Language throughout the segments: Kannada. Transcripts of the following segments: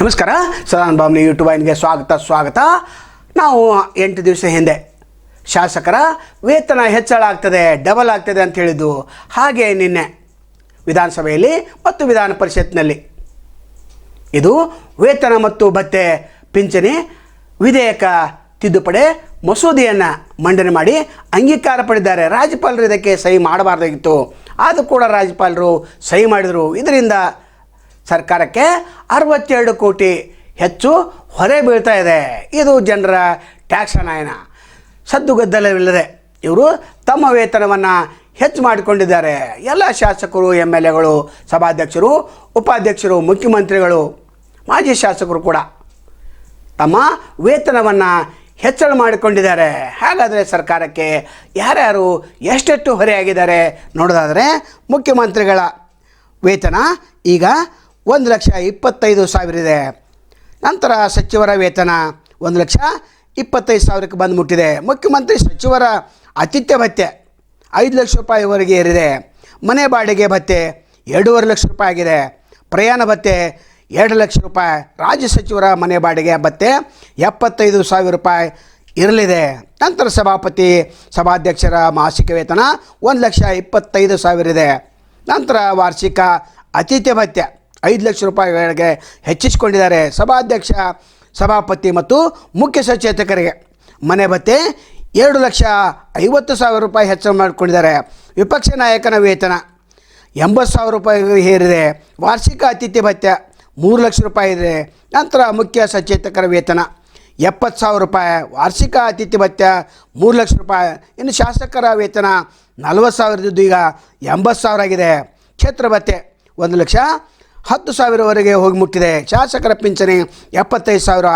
ನಮಸ್ಕಾರ. ಸದಾನ್ ಬಾಮ್ನಿ ಯೂಟ್ಯೂಬ್ ವಾಹಿನಿಗೆ ಸ್ವಾಗತ ಸ್ವಾಗತ. ನಾವು ಎಂಟು ದಿವಸ ಹಿಂದೆ ಶಾಸಕರ ವೇತನ ಹೆಚ್ಚಳ ಆಗ್ತದೆ ಡಬಲ್ ಆಗ್ತದೆ ಅಂತ ಹೇಳಿದ್ದು ಹಾಗೆ ನಿನ್ನೆ ವಿಧಾನಸಭೆಯಲ್ಲಿ ಮತ್ತು ವಿಧಾನ ಪರಿಷತ್ನಲ್ಲಿ. ಇದು ವೇತನ ಮತ್ತು ಭತ್ತೆ ಪಿಂಚಣಿ ವಿಧೇಯಕ ತಿದ್ದುಪಡಿ ಮಸೂದೆಯನ್ನು ಮಂಡನೆ ಮಾಡಿ ಅಂಗೀಕಾರ ಪಡೆದಿದ್ದಾರೆ. ರಾಜ್ಯಪಾಲರು ಇದಕ್ಕೆ ಸಹಿ ಮಾಡಬಾರ್ದಾಗಿತ್ತು. ಆದರೂ ಕೂಡ ರಾಜ್ಯಪಾಲರು ಸಹಿ ಮಾಡಿದರು. ಇದರಿಂದ ಸರ್ಕಾರಕ್ಕೆ ಅರವತ್ತೆರಡು ಕೋಟಿ ಹೆಚ್ಚು ಹೊರೆ ಬೀಳ್ತಾ ಇದೆ. ಇದು ಜನರ ಟ್ಯಾಕ್ಸ್ ಹಣಾಯನ ಸದ್ದುಗದ್ದಲವಿಲ್ಲದೆ ಇವರು ತಮ್ಮ ವೇತನವನ್ನು ಹೆಚ್ಚು ಮಾಡಿಕೊಂಡಿದ್ದಾರೆ. ಎಲ್ಲ ಶಾಸಕರು ಎಂ ಎಲ್ ಎಗಳು ಸಭಾಧ್ಯಕ್ಷರು, ಉಪಾಧ್ಯಕ್ಷರು, ಮುಖ್ಯಮಂತ್ರಿಗಳು, ಮಾಜಿ ಶಾಸಕರು ಕೂಡ ತಮ್ಮ ವೇತನವನ್ನು ಹೆಚ್ಚಳ ಮಾಡಿಕೊಂಡಿದ್ದಾರೆ. ಹಾಗಾದರೆ ಸರ್ಕಾರಕ್ಕೆ ಯಾರ್ಯಾರು ಎಷ್ಟೆಷ್ಟು ಹೊರೆಯಾಗಿದ್ದಾರೆ ನೋಡೋದಾದರೆ ಮುಖ್ಯಮಂತ್ರಿಗಳ ವೇತನ ಈಗ ಒಂದು ಲಕ್ಷ ಇಪ್ಪತ್ತೈದು ಸಾವಿರ ಇದೆ. ನಂತರ ಸಚಿವರ ವೇತನ ಒಂದು ಲಕ್ಷ ಇಪ್ಪತ್ತೈದು ಸಾವಿರಕ್ಕೆ ಬಂದು ಮುಟ್ಟಿದೆ. ಮುಖ್ಯಮಂತ್ರಿ ಸಚಿವರ ಆತಿಥ್ಯ ಭತ್ಯೆ ಐದು ಲಕ್ಷ ರೂಪಾಯಿವರೆಗೆ ಏರಿದೆ. ಮನೆ ಬಾಡಿಗೆ ಭತ್ಯೆ ಎರಡೂವರೆ ಲಕ್ಷ ರೂಪಾಯಿ ಆಗಿದೆ. ಪ್ರಯಾಣ ಭತ್ಯೆ ಎರಡು ಲಕ್ಷ ರೂಪಾಯಿ. ರಾಜ್ಯ ಸಚಿವರ ಮನೆ ಬಾಡಿಗೆ ಭತ್ಯೆ ಎಪ್ಪತ್ತೈದು ಸಾವಿರ ರೂಪಾಯಿ ಇರಲಿದೆ. ನಂತರ ಸಭಾಪತಿ ಸಭಾಧ್ಯಕ್ಷರ ಮಾಸಿಕ ವೇತನ ಒಂದು ಲಕ್ಷ ಇಪ್ಪತ್ತೈದು ಸಾವಿರ ಇದೆ. ನಂತರ ವಾರ್ಷಿಕ ಅತಿಥ್ಯ ಭತ್ಯೆ ಐದು ಲಕ್ಷ ರೂಪಾಯಿಗಳಿಗೆ ಹೆಚ್ಚಿಸಿಕೊಂಡಿದ್ದಾರೆ ಸಭಾಧ್ಯಕ್ಷ, ಸಭಾಪತಿ ಮತ್ತು ಮುಖ್ಯ ಸಚೇತಕರಿಗೆ. ಮನೆ ಭತ್ತೆ ಎರಡು ಲಕ್ಷ ಐವತ್ತು ಸಾವಿರ ರೂಪಾಯಿ ಹೆಚ್ಚಳ ಮಾಡಿಕೊಂಡಿದ್ದಾರೆ. ವಿಪಕ್ಷ ನಾಯಕನ ವೇತನ ಎಂಬತ್ತು ಸಾವಿರ ರೂಪಾಯಿ ಹೇರಿದೆ ವಾರ್ಷಿಕ ಅತಿಥಿ ಭತ್ಯ ಮೂರು ಲಕ್ಷ ರೂಪಾಯಿ ಇದೆ. ನಂತರ ಮುಖ್ಯ ಸಚೇತಕರ ವೇತನ ಎಪ್ಪತ್ತು ಸಾವಿರ ರೂಪಾಯಿ. ವಾರ್ಷಿಕ ಅತಿಥಿ ಭತ್ಯೆ ಮೂರು ಲಕ್ಷ ರೂಪಾಯಿ. ಇನ್ನು ಶಾಸಕರ ವೇತನ ನಲ್ವತ್ತು ಸಾವಿರದ್ದು ಈಗ ಎಂಬತ್ತು ಸಾವಿರ ಆಗಿದೆ. ಕ್ಷೇತ್ರ ಭತ್ಯೆ ಒಂದು ಲಕ್ಷ ಹತ್ತು ಸಾವಿರವರೆಗೆ ಹೋಗಿ ಮುಟ್ಟಿದೆ. ಶಾಸಕರ ಪಿಂಚಣಿ ಎಪ್ಪತ್ತೈದು ಸಾವಿರ,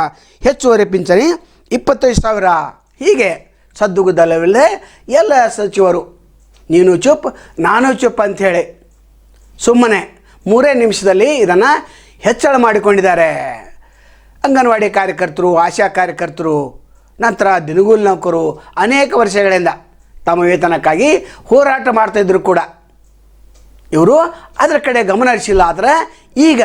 ಹೆಚ್ಚುವರಿ ಪಿಂಚಣಿ ಇಪ್ಪತ್ತೈದು ಸಾವಿರ. ಹೀಗೆ ಸದ್ದುಗುದ್ದಲವಿಲ್ಲದೆ ಎಲ್ಲ ಸಚಿವರು, ನೀನು ಚುಪ್, ನಾನು ಚುಪ್ ಅಂಥೇಳಿ ಸುಮ್ಮನೆ ಮೂರೇ ನಿಮಿಷದಲ್ಲಿ ಇದನ್ನು ಹೆಚ್ಚಳ ಮಾಡಿಕೊಂಡಿದ್ದಾರೆ. ಅಂಗನವಾಡಿ ಕಾರ್ಯಕರ್ತರು, ಆಶಾ ಕಾರ್ಯಕರ್ತರು, ನಂತರ ದಿನಗೂಲಿ ನೌಕರು ಅನೇಕ ವರ್ಷಗಳಿಂದ ತಮ್ಮ ವೇತನಕ್ಕಾಗಿ ಹೋರಾಟ ಮಾಡ್ತಾಯಿದ್ರು ಕೂಡ. ಇವರು ಅದರ ಕಡೆ ಗಮನ ಹರಿಸಿಲ್ಲ ಆದರೆ ಈಗ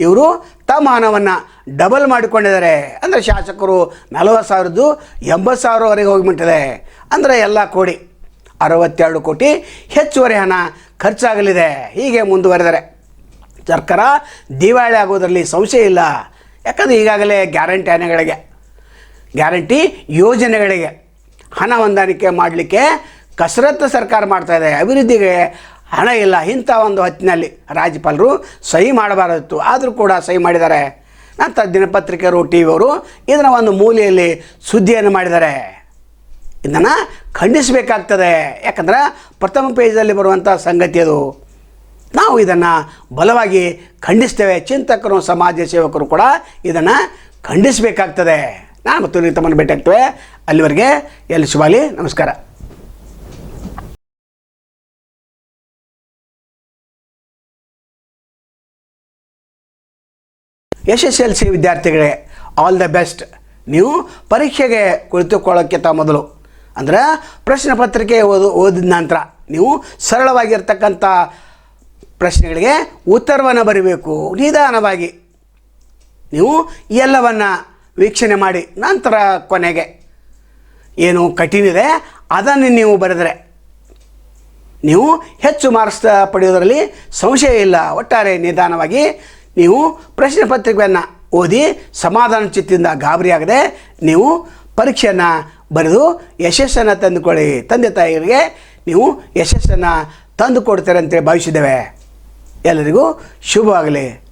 ಇವರು ತಮ್ಮ ಹಣವನ್ನು ಡಬಲ್ ಮಾಡಿಕೊಂಡಿದ್ದಾರೆ. ಅಂದರೆ ಶಾಸಕರು ನಲವತ್ತು ಸಾವಿರದ್ದು ಎಂಬತ್ತು ಸಾವಿರವರೆಗೆ ಹೋಗಿಬಿಟ್ಟಿದೆ. ಅಂದರೆ ಎಲ್ಲ ಕೋಟಿ ಅರವತ್ತೆರಡು ಕೋಟಿ ಹೆಚ್ಚುವರಿ ಹಣ ಖರ್ಚಾಗಲಿದೆ. ಹೀಗೆ ಮುಂದುವರೆದರೆ ಸರ್ಕಾರ ದಿವಾಳಿ ಆಗೋದರಲ್ಲಿ ಸಂಶಯ ಇಲ್ಲ. ಯಾಕಂದರೆ ಈಗಾಗಲೇ ಗ್ಯಾರಂಟಿ ಹಣಗಳಿಗೆ, ಗ್ಯಾರಂಟಿ ಯೋಜನೆಗಳಿಗೆ ಹಣ ಹೊಂದಾಣಿಕೆ ಮಾಡಲಿಕ್ಕೆ ಕಸರತ್ತು ಸರ್ಕಾರ ಮಾಡ್ತಾಯಿದೆ ಅಭಿವೃದ್ಧಿಗೆ ಹಣ ಇಲ್ಲ. ಇಂಥ ಒಂದು ಹೊತ್ತಿನಲ್ಲಿ ರಾಜ್ಯಪಾಲರು ಸಹಿ ಮಾಡಬಾರದಿತ್ತು. ಆದರೂ ಕೂಡ ಸಹಿ ಮಾಡಿದ್ದಾರೆ. ನಂತರ ದಿನಪತ್ರಿಕೆಯವರು ಟಿ ವಿಯವರು ಇದನ್ನು ಒಂದು ಮೂಲೆಯಲ್ಲಿ ಸುದ್ದಿಯನ್ನು ಮಾಡಿದ್ದಾರೆ. ಇದನ್ನು ಖಂಡಿಸಬೇಕಾಗ್ತದೆ. ಯಾಕಂದ್ರೆ ಪ್ರಥಮ ಪೇಜಲ್ಲಿ ಬರುವಂಥ ಸಂಗತಿ ಅದು. ನಾವು ಇದನ್ನು ಬಲವಾಗಿ ಖಂಡಿಸ್ತೇವೆ. ಚಿಂತಕರು, ಸಮಾಜ ಸೇವಕರು ಕೂಡ ಇದನ್ನು ಖಂಡಿಸಬೇಕಾಗ್ತದೆ. ನಾನು ಮತ್ತು ನೀವು ತಮ್ಮನ್ನು ಭೇಟಿ ಆಗ್ತೇವೆ. ಅಲ್ಲಿವರೆಗೆ ಎಲ್ಲಿ ಶಿವಾಲಿ ನಮಸ್ಕಾರ. ಎಸ್ ಎಸ್ ಎಲ್ ಸಿ ವಿದ್ಯಾರ್ಥಿಗಳೇ ಆಲ್ ದ ಬೆಸ್ಟ್ ನೀವು ಪರೀಕ್ಷೆಗೆ ಕುಳಿತುಕೊಳ್ಳೋಕ್ಕಿಂತ ಮೊದಲು. ಅಂದರೆ ಪ್ರಶ್ನೆ ಪತ್ರಿಕೆ ಓದು, ಓದಿದ ನಂತರ ನೀವು ಸರಳವಾಗಿರ್ತಕ್ಕಂಥ ಪ್ರಶ್ನೆಗಳಿಗೆ ಉತ್ತರವನ್ನು ಬರೀಬೇಕು, ನಿಧಾನವಾಗಿ. ನೀವು ಎಲ್ಲವನ್ನು ವೀಕ್ಷಣೆ ಮಾಡಿ ನಂತರ ಕೊನೆಗೆ. ಏನು ಕಠಿಣ ಇದೆ ಅದನ್ನು ನೀವು ಬರೆದರೆ. ನೀವು ಹೆಚ್ಚು ಮಾರ್ಕ್ಸ್ ಪಡೆಯೋದರಲ್ಲಿ ಸಂಶಯ ಇಲ್ಲ, ಒಟ್ಟಾರೆ ನಿಧಾನವಾಗಿ ನೀವು ಪ್ರಶ್ನೆ ಪತ್ರಿಕೆಯನ್ನು ಓದಿ ಸಮಾಧಾನ ಚಿತ್ತದಿಂದ ಗಾಬರಿಯಾಗದೆ ನೀವು ಪರೀಕ್ಷೆಯನ್ನು ಬರೆದು ಯಶಸ್ಸನ್ನು ತಂದುಕೊಳ್ಳಿ. ತಂದೆ ತಾಯಿಗಳಿಗೆ ನೀವು ಯಶಸ್ಸನ್ನು ತಂದು ಕೊಡ್ತಾರೆ ಅಂತೇಳಿ ಭಾವಿಸಿದ್ದೇವೆ. ಎಲ್ಲರಿಗೂ ಶುಭವಾಗಲಿ.